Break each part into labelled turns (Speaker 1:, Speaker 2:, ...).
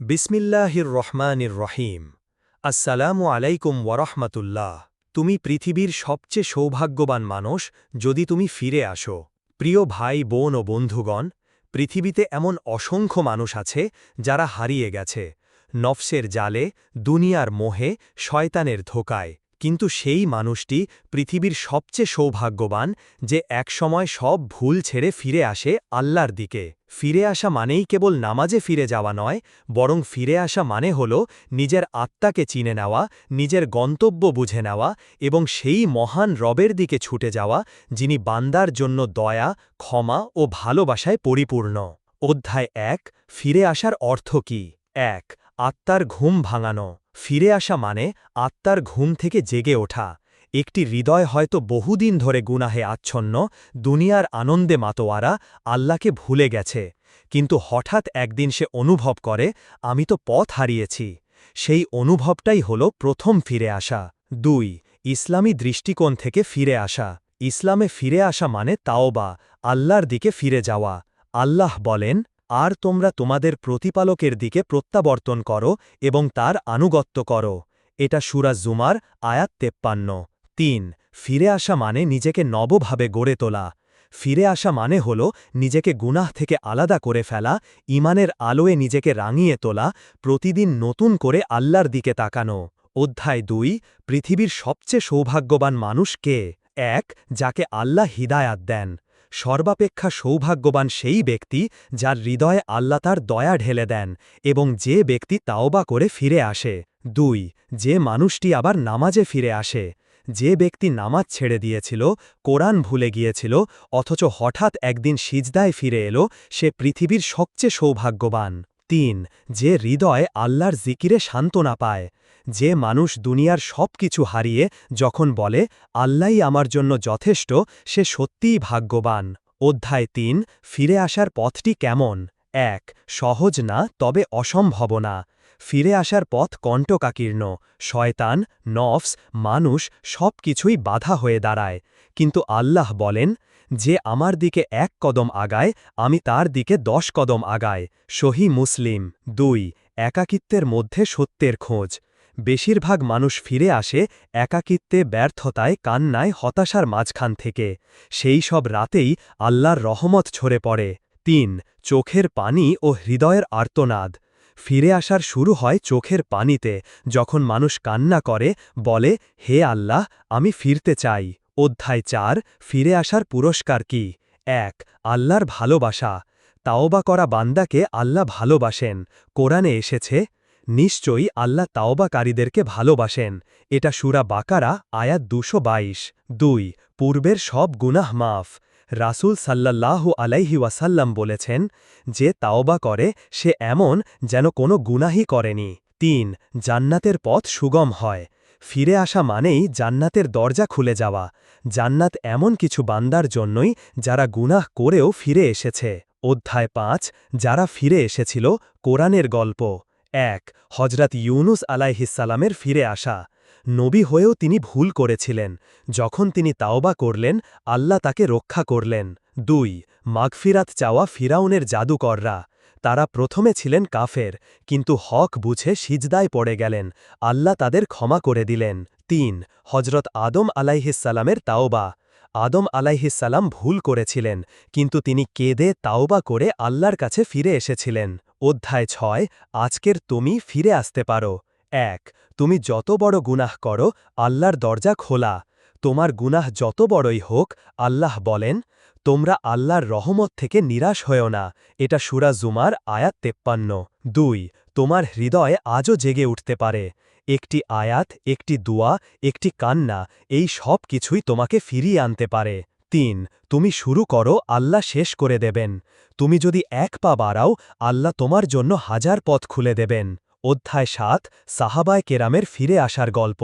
Speaker 1: বিসমিল্লাহির রহমানির রহিম। আসসালামু আলাইকুম ওয়ারহমাতুল্লাহ। তুমি পৃথিবীর সবচেয়ে সৌভাগ্যবান মানুষ যদি তুমি ফিরে আসো। প্রিয় ভাই, বোন ও বন্ধুগণ, পৃথিবীতে এমন অসংখ্য মানুষ আছে যারা হারিয়ে গেছে। নফসের জালে, দুনিয়ার মোহে, শয়তানের ধোকায়। কিন্তু সেই মানুষটি পৃথিবীর সবচেয়ে সৌভাগ্যবান যে একসময় সব ভুল ছেড়ে ফিরে আসে আল্লাহর দিকে। ফিরে আসা মানেই কেবল নামাজে ফিরে যাওয়া নয়, বরং ফিরে আসা মানে হল নিজের আত্মাকে চিনে নেওয়া, নিজের গন্তব্য বুঝে নেওয়া এবং সেই মহান রবের দিকে ছুটে যাওয়া, যিনি বান্দার জন্য দয়া, ক্ষমা ও ভালোবাসায় পরিপূর্ণ। অধ্যায় এক, ফিরে আসার অর্থ কি? এক, আত্মার ঘুম ভাঙানো। ফিরে আসা মানে আত্মার ঘুম থেকে জেগে ওঠা। একটি হৃদয় হয়তো বহুদিন ধরে গুনাহে আচ্ছন্ন, দুনিয়ার আনন্দে মাতোয়ারা, আল্লাহকে ভুলে গেছে। কিন্তু হঠাৎ একদিন সে অনুভব করে, আমি তো পথ হারিয়েছি। সেই অনুভবটাই হল প্রথম ফিরে আসা। দুই, ইসলামী দৃষ্টিকোণ থেকে ফিরে আসা। ইসলামে ফিরে আসা মানে তাওবা, আল্লাহর দিকে ফিরে যাওয়া। আল্লাহ বলেন, আর তোমরা তোমাদের প্রতিপালকের দিকে প্রত্যাবর্তন করো এবং তার আনুগত্য করো। এটা সুরা জুমার আয়াত তেপ্পান্ন। তিন, ফিরে আসা মানে নিজেকে নবভাবে গড়ে তোলা। ফিরে আসা মানে হল নিজেকে গুনাহ থেকে আলাদা করে ফেলা ইমানের আলোয় নিজেকে রাঙিয়ে তোলা, প্রতিদিন নতুন করে আল্লাহর দিকে তাকানো। অধ্যায় দুই, পৃথিবীর সবচেয়ে সৌভাগ্যবান মানুষ কে? এক, যাকে আল্লাহ হিদায়াত দেন। সর্বাপেক্ষা সৌভাগ্যবান সেই ব্যক্তি যার হৃদয়ে আল্লাহ তার দয়া ঢেলে দেন এবং যে ব্যক্তি তাওবা করে ফিরে আসে। দুই, যে মানুষটি আবার নামাজে ফিরে আসে। যে ব্যক্তি নামাজ ছেড়ে দিয়েছিল, কোরআন ভুলে গিয়েছিল, অথচ হঠাৎ একদিন সিজদায় ফিরে এলো, সে পৃথিবীর সবচেয়ে সৌভাগ্যবান। তিন, যে হৃদয় আল্লাহর জিকিরে সান্ত্বনা পায়, যে মানুষ দুনিয়ার সব কিছু হারিয়ে যখন বলে, আল্লাহই আমার জন্য যথেষ্ট সে সত্যিই ভাগ্যবান। অধ্যায় তিন, ফিরে আসার পথটি কেমন? এক, সহজ না, তবে অসম্ভব না। ফিরে আসার পথ কণ্টকাকীর্ণ। শয়তান, নফস, মানুষ সব কিছুই বাধা হয়ে দাঁড়ায়। কিন্তু আল্লাহ বলেন, যে আমার দিকে এক কদম আগায়, আমি তার দিকে দশ কদম আগায়। সহি মুসলিম। দুই, একাকিত্বের মধ্যে সত্যের খোঁজ। বেশিরভাগ মানুষ ফিরে আসে একাকিত্বে, ব্যর্থতায়, কান্নায়, হতাশার মাঝখান থেকে। সেই সব রাতেই আল্লাহর রহমত ছড়ে পড়ে। তিন, চোখের পানি ও হৃদয়ের আর্তনাদ। ফিরে আসার শুরু হয় চোখের পানিতে, যখন মানুষ কান্না করে, বলে, হে আল্লাহ, আমি ফিরতে চাই। অধ্যায় চার, ফিরে আসার পুরস্কার কি? এক, আল্লাহর ভালোবাসা। তাওবা করা বান্দাকে আল্লাহ ভালোবাসেন। কোরআনে এসেছে, নিশ্চয়ই আল্লাহ তাওবাকারীদেরকে ভালোবাসেন। এটা সুরা বাকারা, আয়াত দুশো বাইশ। দুই, পূর্বের সব গুনাহ মাফ। রাসুল সাল্লাল্লাহু আলাইহি ওয়াসাল্লাম বলেছেন, যে তাওবা করে, সে এমন যেন কোনো গুনাহি করেনি। তিন, জান্নাতের পথ সুগম হয়। ফিরে আসা মানেই জান্নাতের দরজা খুলে যাওয়া। জান্নাত এমন কিছু বান্দার জন্যই যারা গুনাহ করেও ফিরে এসেছে। অধ্যায় পাঁচ, যারা ফিরে এসেছিল, কোরআনের গল্প। এক হজরত ইউনুস আলাইহিসালামের ফিরে আসা। নবী হয়েও তিনি ভুল করেছিলেন। যখন তিনি তাওবা করলেন, আল্লাহ তাকে রক্ষা করলেন। দুই, মাগফিরাত চাওয়া ফিরাউনের জাদুকররা। তারা প্রথমে ছিলেন কাফের, কিন্তু হক বুঝে সিজদায় পড়ে গেলেন। আল্লাহ তাদের ক্ষমা করে দিলেন। তিন হজরত আদম আলাইহিসালামের তাওবা। আদম আলাইহিসাল্লাম ভুল করেছিলেন, কিন্তু তিনি কেঁদে তাওবা করে আল্লাহর কাছে ফিরে এসেছিলেন। অধ্যায় ছয়, আজকের তুমি ফিরে আসতে পারো। এক, তুমি যত বড় গুনাহ করো, আল্লাহর দরজা খোলা। তোমার গুনাহ যত বড়ই হোক, আল্লাহ বলেন, তোমরা আল্লাহর রহমত থেকে নিরাশ হয়েও না। এটা সুরা জুমার আয়াত তেপ্পান্ন। দুই, তোমার হৃদয়ে আজও জেগে উঠতে পারে। একটি আয়াত, একটি দুয়া, একটি কান্না, এই সব কিছুই তোমাকে ফিরিয়ে আনতে পারে। তিন, তুমি শুরু করো, আল্লাহ শেষ করে দেবেন। তুমি যদি এক পা বাড়াও, আল্লাহ তোমার জন্য হাজার পথ খুলে দেবেন। অধ্যায় সাত, সাহাবায় কেরামের ফিরে আসার গল্প।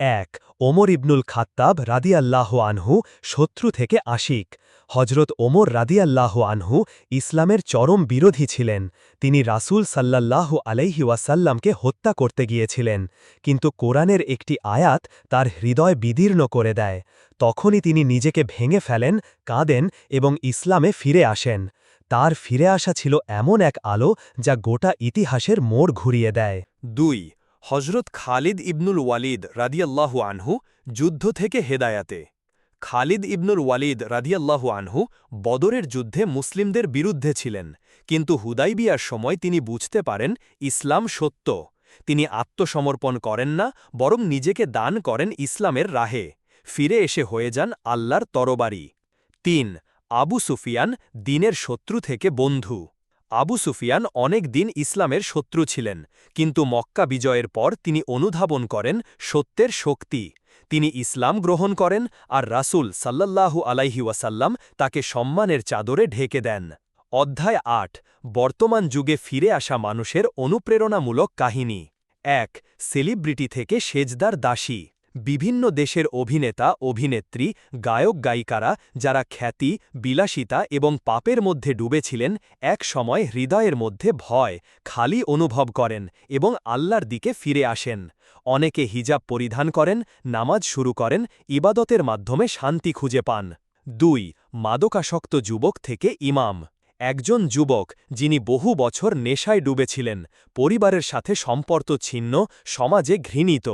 Speaker 1: এক, ওমর ইবনুল খাত্তাব রাদিয়াল্লাহ আনহু শত্রু থেকে আশিক। হজরত ওমর রাদিয়াল্লাহ আনহু ইসলামের চরম বিরোধী ছিলেন। তিনি রাসুল সাল্লাল্লাহু আলাইহি ওয়াসাল্লামকে হত্যা করতে গিয়েছিলেন। কিন্তু কোরআনের একটি আয়াত তার হৃদয় বিদীর্ণ করে দেয়। তখনই তিনি নিজেকে ভেঙে ফেলেন, কাঁদেন এবং ইসলামে ফিরে আসেন। তার ফিরে আসা ছিল এমন এক আলো যা গোটা ইতিহাসের মোড় ঘুরিয়ে দেয়।
Speaker 2: দুই হজরত খালিদ ইবনুল ওয়ালিদ রাদিয়াল্লাহু আনহু যুদ্ধ থেকে হেদায়াতে। খালিদ ইবনুল ওয়ালিদ রাদিয়াল্লাহু আনহু বদরের যুদ্ধে মুসলিমদের বিরুদ্ধে ছিলেন, কিন্তু হুদাইবিয়ার সময় তিনি বুঝতে পারেন ইসলাম সত্য। তিনি আত্মসমর্পণ করেন না, বরং নিজেকে দান করেন ইসলামের রাহে। ফিরে এসে হয়ে যান আল্লাহর তরবারি। তিন আবু সুফিয়ান দিনের শত্রু থেকে বন্ধু। আবু সুফিয়ান অনেক দিন ইসলামের শত্রু ছিলেন, কিন্তু মক্কা বিজয়ের পর তিনি অনুধাবন করেন সত্যের শক্তি। তিনি ইসলাম গ্রহণ করেন আর রাসুল সাল্লাল্লাহু আলাইহি ওয়াসাল্লাম তাকে সম্মানের চাদরে ঢেকে দেন। অধ্যায় আট, বর্তমান যুগে ফিরে আসা মানুষের অনুপ্রেরণামূলক কাহিনী। এক, সেলিব্রিটি থেকে সেজদার দাসী। বিভিন্ন দেশের অভিনেতা, অভিনেত্রী, গায়ক, গায়িকারা যারা খ্যাতি, বিলাসিতা এবং পাপের মধ্যে ডুবেছিলেন, এক সময় হৃদয়ের মধ্যে ভয়, খালি অনুভব করেন এবং আল্লাহর দিকে ফিরে আসেন। অনেকে হিজাব পরিধান করেন, নামাজ শুরু করেন, ইবাদতের মাধ্যমে শান্তি খুঁজে পান। দুই, মাদকাসক্ত যুবক থেকে ইমাম। একজন যুবক, যিনি বহু বছর নেশায় ডুবেছিলেন, পরিবারের সাথে সম্পর্ক ছিন্ন, সমাজে ঘৃণিত।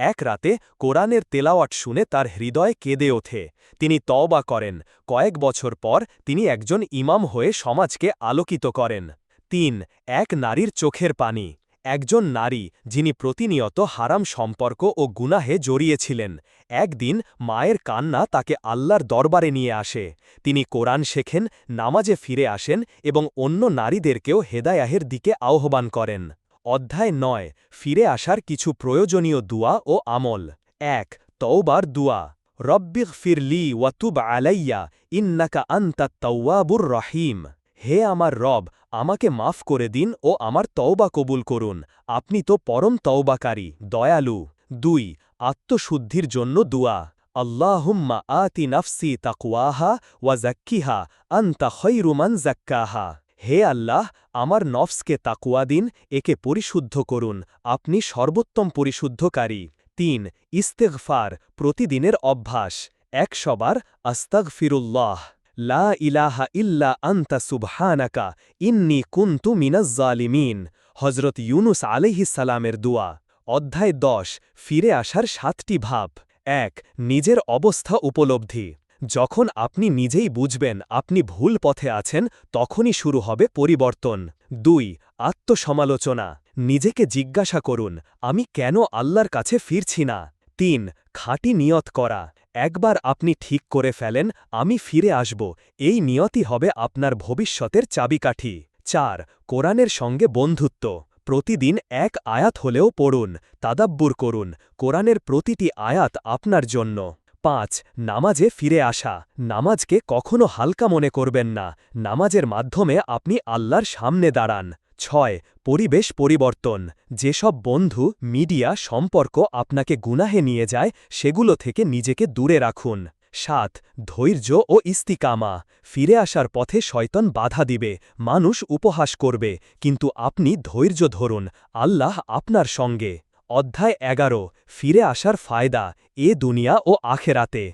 Speaker 2: এক রাতে কোরআনের তেলাওয়াট শুনে তার হৃদয় কেঁদে ওঠে। তিনি তওবা করেন। কয়েক বছর পর তিনি একজন ইমাম হয়ে সমাজকে আলোকিত করেন। তিন, এক নারীর চোখের পানি। একজন নারী, যিনি প্রতিনিয়ত হারাম সম্পর্ক ও গুনাহে জড়িয়েছিলেন। একদিন মায়ের কান্না তাকে আল্লাহর দরবারে নিয়ে আসে। তিনি কোরআন শেখেন, নামাজে ফিরে আসেন এবং অন্য নারীদেরকেও হেদায়াহের দিকে আহ্বান করেন। অধ্যায় নয়, ফিরে আসার কিছু প্রয়োজনীয় দুয়া ও আমল। এক, তওবার দুয়া। রব্বিগ ফিরলি ওয়াতুব আলাইয়া, ইন্নাকা আন্তা তওয়াবুর রহিম। হে আমার রব, আমাকে মাফ করে দিন ও আমার তওবা কবুল করুন। আপনি তো পরম তওবাকারী, দয়ালু। দুই, আত্মশুদ্ধির জন্য দুয়া। আল্লাহুম্মা আতি নফসি তাকুয়াহা ওয়া জাক্কিহা আন্তা খৈরুমান জাক্কাহা হে আল্লাহ, আমার নফসকে তাকুয়া দিন, একে পরিশুদ্ধ করুন, আপনি সর্বোত্তম পরিশুদ্ধকারী। তিন, ইস্তেগফার, প্রতিদিনের অভ্যাস। এক সবার আস্তাগ ফিরুল্লাহ লা ইলাহা ইল্লা আন্তা সুবহানাকা, ইন্নি কুন্তু মিনাজ্জালিমিন হজরত ইউনুস সালামের দুয়া। অধ্যায় দশ, ফিরে আসার সাতটি ভাব। এক, নিজের অবস্থা উপলব্ধি। যখন আপনি নিজেই বুঝবেন আপনি ভুল পথে আছেন, তখনই শুরু হবে পরিবর্তন। দুই, আত্মসমালোচনা। নিজেকে জিজ্ঞাসা করুন, আমি কেন আল্লাহর কাছে ফিরছি না? তিন, খাঁটি নিয়ত করা। একবার আপনি ঠিক করে ফেলেন, আমি ফিরে আসব, এই নিয়তই হবে আপনার ভবিষ্যতের চাবিকাঠি। চার, কোরআনের সঙ্গে বন্ধুত্ব। প্রতিদিন এক আয়াত হলেও পড়ুন, তাদাব্বুর করুন, কোরআনের প্রতিটি আয়াত আপনার জন্য। পাঁচ, নামাজে ফিরে আসা। নামাজকে কখনো হালকা মনে করবেন না। নামাজের মাধ্যমে আপনি আল্লাহর সামনে দাঁড়ান। ছয়, পরিবেশ পরিবর্তন। যেসব বন্ধু, মিডিয়া, সম্পর্ক আপনাকে গুনাহে নিয়ে যায়, সেগুলো থেকে নিজেকে দূরে রাখুন। সাত, ধৈর্য ও ইস্তিকামা। ফিরে আসার পথে শয়তন বাধা দিবে, মানুষ উপহাস করবে, কিন্তু আপনি ধৈর্য ধরুন, আল্লাহ আপনার সঙ্গে। অধ্যায় এগারো, ফিরে আসার ফায়দা, এ দুনিয়া ও আখেরাতে।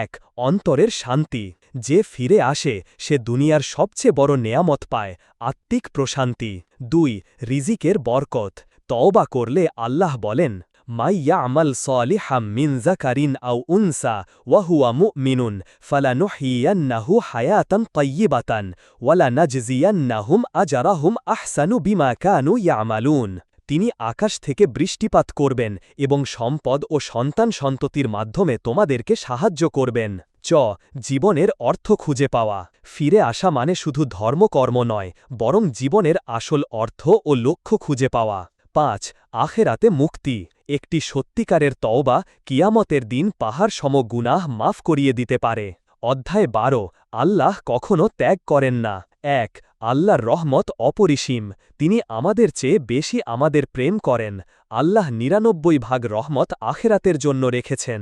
Speaker 2: এক, অন্তরের শান্তি। যে ফিরে আসে, সে দুনিয়ার সবচেয়ে বড় নেয়ামত পায়, আত্মিক প্রশান্তি। দুই, রিজিকের বরকত। তওবা করলে আল্লাহ বলেন মাইয়া আমল সলিহাম মিন জাকারিন আউ উনসা ওয়াহুয়া মুমিনুন, ফালানুহিয়ান্নাহু হায়াতান তয়্যিবাতান ওয়ালা নাজজিয়ান্নাহুম আজারাহুম আহসানু বিমা কানু ইয়ামালুন। তিনি আকাশ থেকে বৃষ্টিপাত করবেন এবং সম্পদ ও সন্তান সন্ততির মাধ্যমে তোমাদেরকে সাহায্য করবেন। চ, জীবনের অর্থ খুঁজে পাওয়া। ফিরে আসা মানে শুধু ধর্মকর্ম নয়, বরং জীবনের আসল অর্থ ও লক্ষ্য খুঁজে পাওয়া। পাঁচ, আখেরাতে মুক্তি। একটি সত্যিকারের তওবা কিয়ামতের দিন পাহাড় সম গুনাহ মাফ করিয়ে দিতে পারে। অধ্যায় বারো, আল্লাহ কখনো ত্যাগ করেন না। এক, আল্লাহর রহমত অপরিসীম, তিনি আমাদের চেয়ে বেশি আমাদের প্রেম করেন, আল্লাহ নিরানব্বই ভাগ রহমত আখেরাতের জন্য রেখেছেন।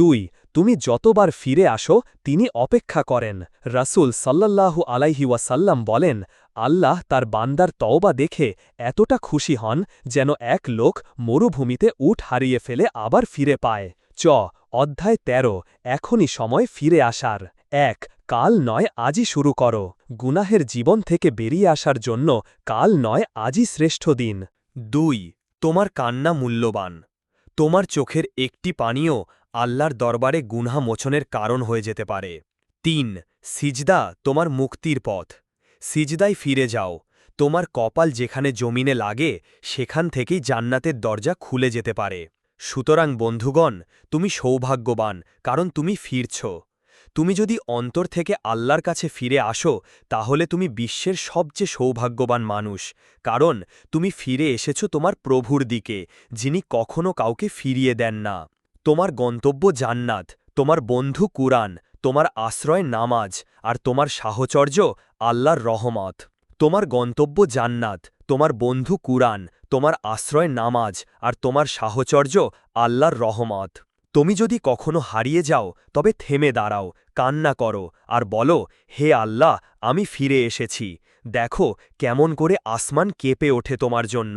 Speaker 2: দুই, তুমি যতবার ফিরে আসো, তিনি অপেক্ষা করেন, রাসুল সাল্লাল্লাহু আলাইহি ওয়াসাল্লাম বলেন, আল্লাহ তার বান্দার তওবা দেখে এতটা খুশি হন, যেন এক লোক মরুভূমিতে উঠ হারিয়ে ফেলে আবার ফিরে পায়। চ, অধ্যায় ১৩ এখনই সময় ফিরে আসার। এক কাল নয় আজই শুরু করো। গুনাহের জীবন থেকে বেরিয়ে আসার জন্য কাল নয় আজই শ্রেষ্ঠ দিন। দুই, তোমার কান্না মূল্যবান। তোমার চোখের একটি পানীয় আল্লাহর দরবারে গুনহা মোচনের কারণ হয়ে যেতে পারে। তিন, সিজদা তোমার মুক্তির পথ। সিজদায় ফিরে যাও। তোমার কপাল যেখানে জমিনে লাগে, সেখান থেকেই জান্নাতের দরজা খুলে যেতে পারে। সুতরাং বন্ধুগণ, তুমি সৌভাগ্যবান, কারণ তুমি ফিরছ। তুমি যদি অন্তর থেকে আল্লাহর কাছে ফিরে আসো, তাহলে তুমি বিশ্বের সবচেয়ে সৌভাগ্যবান মানুষ। কারণ, তুমি ফিরে এসেছ তোমার প্রভুর দিকে, যিনি কখনো কাউকে ফিরিয়ে দেন না। তোমার গন্তব্য জান্নাত, তোমার বন্ধু কুরআন, তোমার আশ্রয় নামাজ, আর তোমার সাহচর্য আল্লাহর রহমত। তোমার গন্তব্য জান্নাত, তোমার বন্ধু কুরআন, তোমার আশ্রয় নামাজ, আর তোমার সাহচর্য আল্লাহর রহমত। তুমি যদি কখনো হারিয়ে যাও, তবে থেমে দাঁড়াও, কান্না করো, আর বলো, হে আল্লাহ, আমি ফিরে এসেছি। দেখো কেমন করে আসমান কেঁপে ওঠে তোমার জন্য।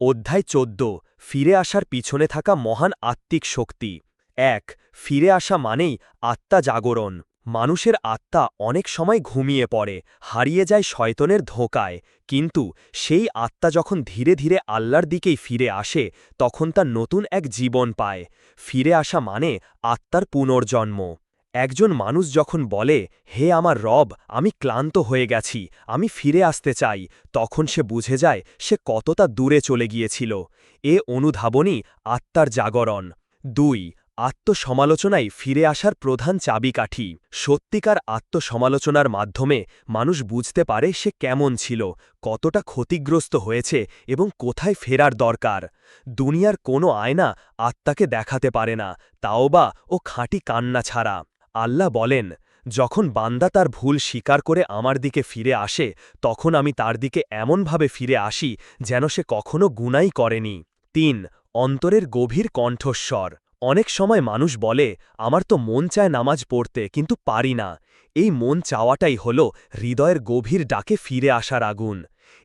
Speaker 2: অধ্যায় চোদ্দ, ফিরে আসার পিছনে থাকা মহান আত্মিক শক্তি। এক, ফিরে আসা মানেই আত্মা জাগরণ। মানুষের আত্মা অনেক সময় ঘুমিয়ে পড়ে, হারিয়ে যায় শয়তনের ধোকায়, কিন্তু সেই আত্মা যখন ধীরে ধীরে আল্লাহর দিকেই ফিরে আসে, তখন তা নতুন এক জীবন পায়। ফিরে আসা মানে আত্মার পুনর্জন্ম। একজন মানুষ যখন বলে, হে আমার রব, আমি ক্লান্ত হয়ে গেছি, আমি ফিরে আসতে চাই, তখন সে বুঝে যায় সে কতটা দূরে চলে গিয়েছিল। এ অনুধাবনই আত্মার জাগরণ। দুই আত্মসমালোচনাই ফিরে আসার প্রধান চাবিকাঠি। সত্যিকার আত্মসমালোচনার মাধ্যমে মানুষ বুঝতে পারে সে কেমন ছিল, কতটা ক্ষতিগ্রস্ত হয়েছে এবং কোথায় ফেরার দরকার। দুনিয়ার কোনো আয়না আত্মাকে দেখাতে পারে না, তাও বা ও খাঁটি কান্না ছাড়া। আল্লাহ বলেন, যখন বান্দা তার ভুল স্বীকার করে আমার দিকে ফিরে আসে, তখন আমি তার দিকে এমনভাবে ফিরে আসি যেন সে কখনো গুনাই করেনি। তিন, অন্তরের গভীর কণ্ঠস্বর। অনেক সময় মানুষ বলে, আমার তো মন চায় নামাজ পড়তে, কিন্তু পারি না। এই মন চাওয়াটাই হল হৃদয়ের গভীর ডাকে ফিরে আসার আগুন।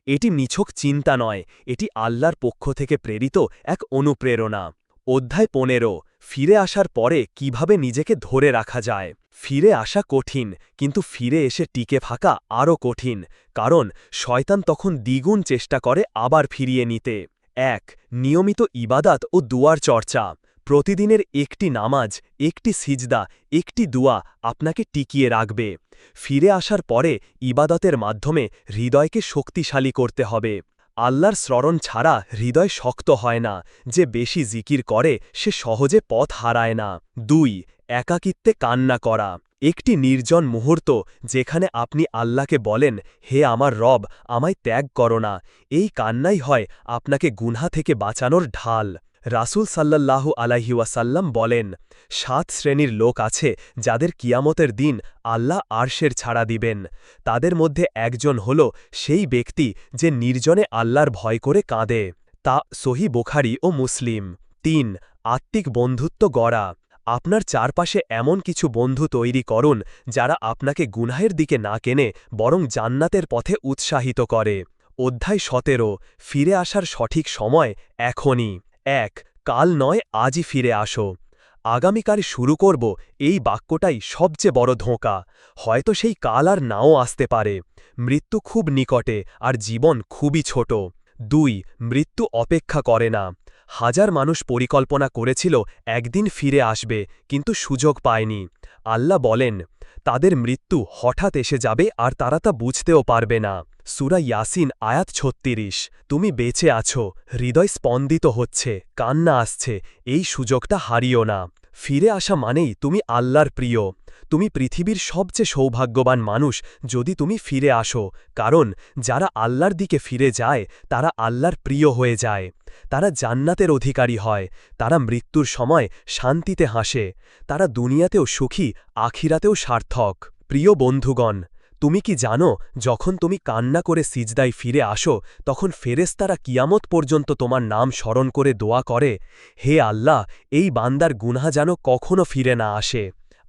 Speaker 2: এটি নিছক চিন্তা নয়, এটি আল্লাহর পক্ষ থেকে প্রেরিত এক অনুপ্রেরণা। অধ্যায় পনেরো, ফিরে আসার পরে কীভাবে নিজেকে ধরে রাখা যায়? ফিরে আসা কঠিন, কিন্তু ফিরে এসে টিকে ফাঁকা আরও কঠিন, কারণ শয়তান তখন দ্বিগুণ চেষ্টা করে আবার ফিরিয়ে নিতে। এক, নিয়মিত ইবাদাত ও দুয়ার চর্চা। প্রতিদিনের একটি নামাজ, একটি সিজদা, একটি দুয়া আপনাকে টিকিয়ে রাখবে। ফিরে আসার পরে ইবাদতের মাধ্যমে হৃদয়কে শক্তিশালী করতে হবে। আল্লাহর স্মরণ ছাড়া হৃদয় শক্ত হয় না। যে বেশি জিকির করে, সে সহজে পথ হারায় না। দুই, একাকিত্বে কান্না করা। একটি নির্জন মুহূর্ত যেখানে আপনি আল্লাহকে বলেন, হে আমার রব, আমায় ত্যাগ করো না। এই কান্নাই হয় আপনাকে গুনহা থেকে বাঁচানোর ঢাল। রাসুল সাল্লাল্লাহু আলাইহিওয়াসাল্লাম বলেন, সাত শ্রেণির লোক আছে যাদের কিয়ামতের দিন আল্লাহ আরশের ছাড়া দিবেন। তাদের মধ্যে একজন হল সেই ব্যক্তি যে নির্জনে আল্লাহর ভয় করে কাঁদে, তা সহি বোখারি ও মুসলিম। তিন, আত্মিক বন্ধুত্ব গড়া। আপনার চারপাশে এমন কিছু বন্ধু তৈরি করুন যারা আপনাকে গুনাহের দিকে না কেনে, বরং জান্নাতের পথে উৎসাহিত করে। অধ্যায় সতেরো, ফিরে আসার সঠিক সময় এখনই। এক, কাল নয়, আজই ফিরে আসো। আগামীকাল শুরু করব, এই বাক্যটাই সবচেয়ে বড় ধোঁকা। হয়তো সেই কাল আর নাও আসতে পারে। মৃত্যু খুব নিকটে, আর জীবন খুবই ছোট। দুই, মৃত্যু অপেক্ষা করে না। হাজার মানুষ পরিকল্পনা করেছিল, একদিন ফিরে আসবে, কিন্তু সুযোগ পায়নি। আল্লাহ বলেন তাদের মৃত্যু হঠাৎ এসে যাবে আর তারা তা বুঝতেও পারবে না। সুরা ইয়াসিন, আয়াত ছত্রিশ। তুমি বেঁচে আছো, হৃদয় স্পন্দিত হচ্ছে, কান্না আসছে, এই সুযোগটা হারিও না। ফিরে আসা মানেই তুমি আল্লাহর প্রিয়। তুমি পৃথিবীর সবচেয়ে সৌভাগ্যবান মানুষ যদি তুমি ফিরে আসো, কারণ যারা আল্লাহর দিকে ফিরে যায়, তারা আল্লাহর প্রিয় হয়ে যায়। তারা জান্নাতের অধিকারী হয়, তারা মৃত্যুর সময় শান্তিতে হাসে, তারা দুনিয়াতেও সুখী, আখিরাতেও সার্থক। প্রিয় বন্ধুগণ, তুমি কি জানো, যখন তুমি কান্না করে সিজদায় ফিরে আসো, তখন ফেরেস্তারা কিয়ামত পর্যন্ত তোমার নাম স্মরণ করে দোয়া করে, হে আল্লাহ, এই বান্দার গুনহা যেন কখনো ফিরে না আসে।